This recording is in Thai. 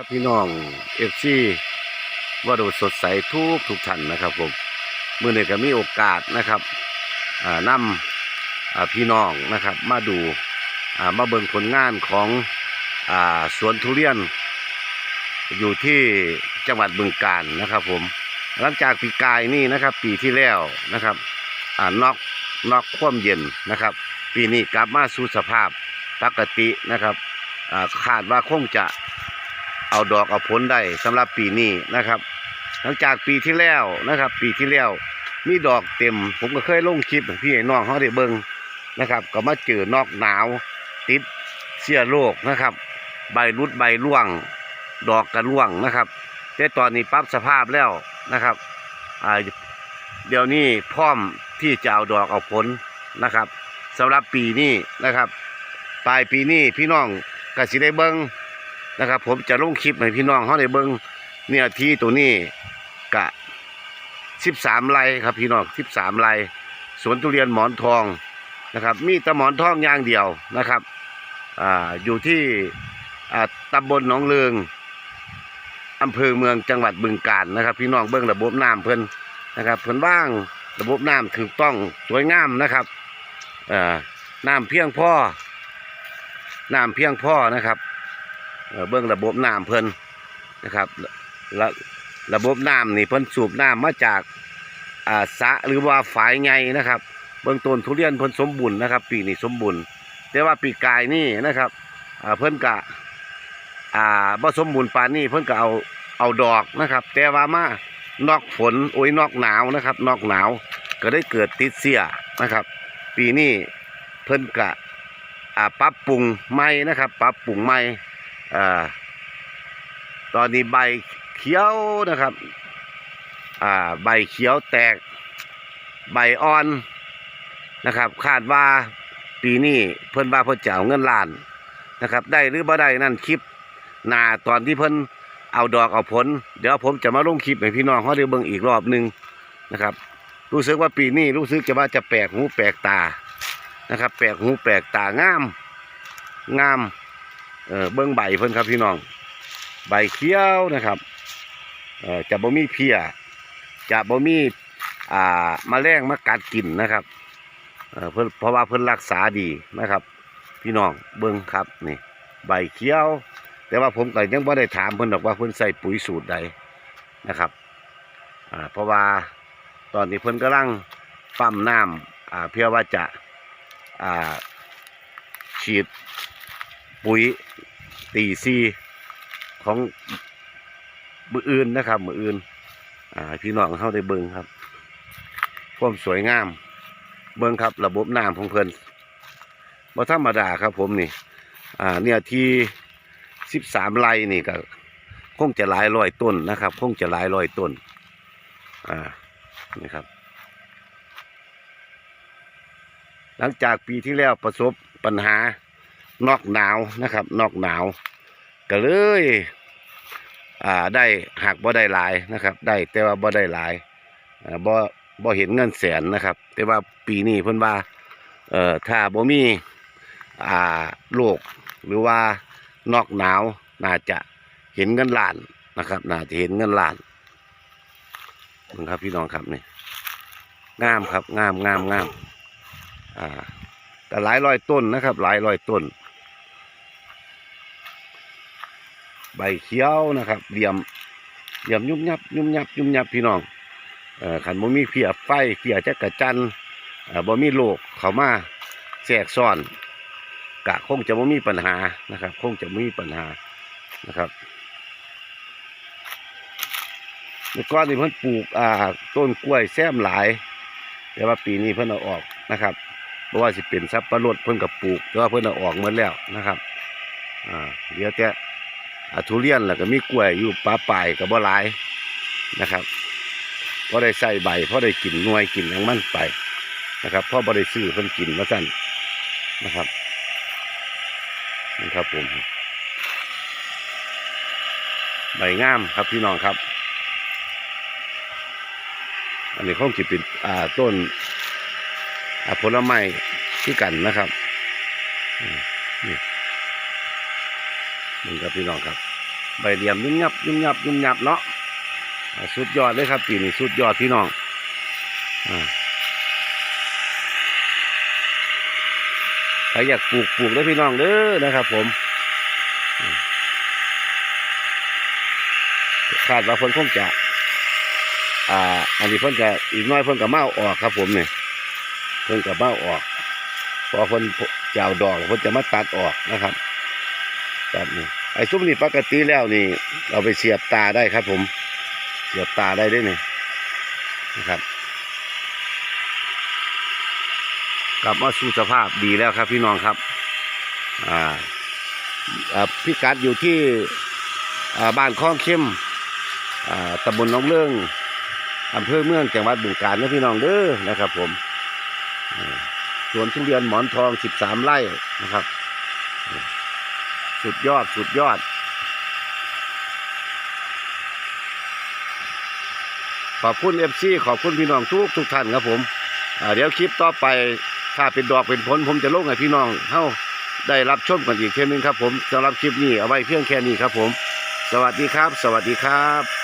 ครับพี่น้องเอฟซีว่าดูสดใสทุกทุกท่านนะครับผมเมื่อนี้ก็มีโอกาสนะครับนำพี่น้องนะครับ มาดูมาเบิ่งผลงานของอสวนทุเรียน อยู่ที่จังหวัดบึงกาฬนะครับผมหลังจากปีกายนี่นะครับ ปีที่แล้วนะครับอ่านอกน็อกความเย็นนะครับ ปีนี้กลับมาสู่สภาพปกตินะครับคาดว่าคงจะ เอาดอกเอาผลได้สำหรับปีนี้นะครับ หลังจากปีที่แล้วนะครับ ปีที่แล้วมีดอกเต็ม ผมก็เคยลงคลิปพี่ให้น้องเขาได้เบิ่งนะครับ ก็มาเจอนอกหนาว ติดเสียโรคนะครับ ใบรุดใบร่วง ดอกกระร่วงนะครับแต่ตอนนี้ปรับสภาพแล้วนะครับเดี๋ยวนี้พร้อมที่จะเอาดอกเอาผลนะครับสำหรับปีนี้นะครับ ปลายปีนี้พี่น้องกสิได้เบิ้ง นะครับ ผมจะลงคลิปให้พี่น้องเขาได้เบิ้งเนี่ยที่ตัวนี้กะสิบสามไร่ครับพี่น้องสิบสามไร่สวนทุเรียนหมอนทองนะครับ มีต่หมอนทองอย่างเดียวนะครับอ่าอยู่ที่อ่าตำบลหนองเลืองอำเภอเมืองจังหวัดบึงกาฬนะครับ พี่น้องเบื้องระบบน้ำเพิ่นนะครับเพิ่นว่างระบบน้ำถูกต้องสวยงามนะครับอ่อน้ำเพียงพ่อน้ำเพียงพ่อนะครับ เบื้องระบบน้ำเพิ่นนะครับระระบบน้ำนี่เพิ่นสูบน้ำมาจากอ่าสะหรือว่าฝายไงนะครับ เบื้องต้นทุเรียนเพิ่นสมบูรณ์นะครับ ปีนี้สมบูรณ์แต่ว่าปีกายนี่นะครับเพิ่นกะอ่าบ่สมบูรณ์ปานนี้เพิ่นก็เอาเอาดอกนะครับ แต่ว่ามานอกฝนโอ้ยนอกหนาวนะครับ นอกหนาวก็ได้เกิดติดเสียนะครับ ปีนี้เพิ่นก็อ่าปรับปรุงใหม่นะครับ ปรับปรุงใหม่ อ่า ตอนนี้ใบเขียวนะครับ อ่า ใบเขียวแตก ใบอ่อนนะครับ คาดว่าปีนี้เพิ่นว่าเพิ่นจะเอาเงินล้านนะครับ ได้หรือบ่ได้นั่นคลิปหนาตอนที่เพิ่นเอาดอกเอาผล เดี๋ยวผมจะมาลงคลิปให้พี่น้องเขาได้เบิ่งอีกรอบหนึ่งนะครับ รู้สึกว่าปีนี้รู้สึกจะว่าจะแปลกหูแปลกตานะครับ แปลกหูแปลกตางามงาม เออเบิ่งใบเพิ่นครับพี่น้อง ใบเขียวนะครับเออจะบ่มีเพียจะบ่มีอ่าแมลงมากัดกินนะครับเออเพิ่นเพราะว่าเพิ่นรักษาดีนะครับ พี่น้องเบิ่งครับนี่ ใบเขียว แต่ว่าผมก็ยังไม่ได้ถามเพิ่นหรอกว่าเพิ่นใส่ปุ๋ยสูตรใดนะครับอ่าเพราะว่าตอนนี้เพิ่นกำลังปั๊มน้ำอ่าเพื่อว่าจะอ่าฉีด ปุ๋ยตีซีของมืออื่นนะครับ มืออื่น อ่าพี่น้องเข้าได้เบิ่งครับความสวยงาม เบิ่งครับ ระบบน้ำของเพิ่นบ่ธรรมดาครับผมนี่ อ่า เนี่ยที่สิบสามไร่นี่ก็คงจะหลายร้อยต้นนะครับคงจะหลายร้อยต้น อ่า นี่ครับ หลังจากปีที่แล้วประสบปัญหา นอกหนาวนะครับ นอกหนาว ก็เลยอ่าได้หักบ่ได้หลายนะครับ ได้แต่ว่าบ่ได้หลายบ่บ่เห็นเงินแสนนะครับ แต่ว่าปีนี้เพิ่นว่าเอ่อถ้าบ่มีอ่าโรคหรือว่านอกหนาวน่าจะเห็นเงินล้านนะครับ น่าจะเห็นเงินล้านนะครับพี่น้องครับนี่งามครับงามงามงามอ่าแต่หลายร้อยต้นนะครับ หลายร้อยต้น ใบเขียวนะครับเหลี่ยมเหลี่ยมยุบยับยุบยับยุบยับพี่น้องเอ่อขันบ่มีเพียไฟเพียจักระจันเอ่อบ่มีโรคเข้ามาแทรกซ้อนกะคงจะไม่มีปัญหานะครับ คงจะไม่มีปัญหานะครับเมื่อก่อนนี่เพิ่นปลูกอ่าต้นกล้วยแซมหลาย แต่ว่าปีนี้เพิ่นเอาออกนะครับเพราะว่าสิเป็นสับปะรดเพิ่นกับปลูกแต่ว่าเพิ่นเอาออกหมดแล้วนะครับอ่าเดี๋ยวแต่ ทุเรียนแล้วก็มีกล้วยอยู่ป่าปลายกับบ่หลายนะครับพอได้ใส่ใบพอได้กินนวยกินทั้งมันไปนะครับพอบ่ได้ซื้อเพิ่นกินมาสั่นนะครับนะครับผมใบงามครับพี่น้องครับ อันนี้คงจะเป็นอ่าต้นอ่าผลไม้ที่กันนะครับนี่ นี่ครับพี่น้องครับ ใบเหลี่ยมยุ่มยับยุ่มยับยุ่มยับเนาะสุดยอดเลยครับปีนี้สุดยอดพี่น้องอใครอยากปลูกปลูกได้พี่น้องเด้อนะครับ ผมคาดว่าเพิ่นคงจะ อ่า อันนี้เพิ่นจะอีกน้อยเพิ่นก็เมาออกครับ ผมเนี่ยเพิ่นก็เมาออก พอเพิ่นจะเอาดอกเพิ่นจะมาตัดออกนะครับ ตัดนี่ไอ้ซุ้มนี่ปกติแล้วนี่เราไปเสียบตาได้ครับ ผม เสียบตาได้ด้วยนี่นะครับกลับมาสู่สภาพดีแล้วครับพี่น้องครับ อ่าพี่กัดอยู่ที่อ่าบ้านคลองเข้มอ่าตำบลหน้องเรื่องอำเภอเมืองจังหวัดบึงกาฬนะพี่น้องเด้อนะครับ ผมอ่าสวนทุเรียนหมอนทอง 13 ไร่นะครับ สุดยอดสุดยอด ขอบคุณเอฟซีขอบคุณพี่น้องทุกทุกท่านครับผมเดี๋ยวคลิปต่อไปถ้าเป็นดอกเป็นผลผมจะลงให้พี่น้องเข้าได้รับชมกันอีกเท่านึงครับผมสำหรับคลิปนี้เอาไว้เพียงแค่นี้ครับผม สวัสดีครับ สวัสดีครับ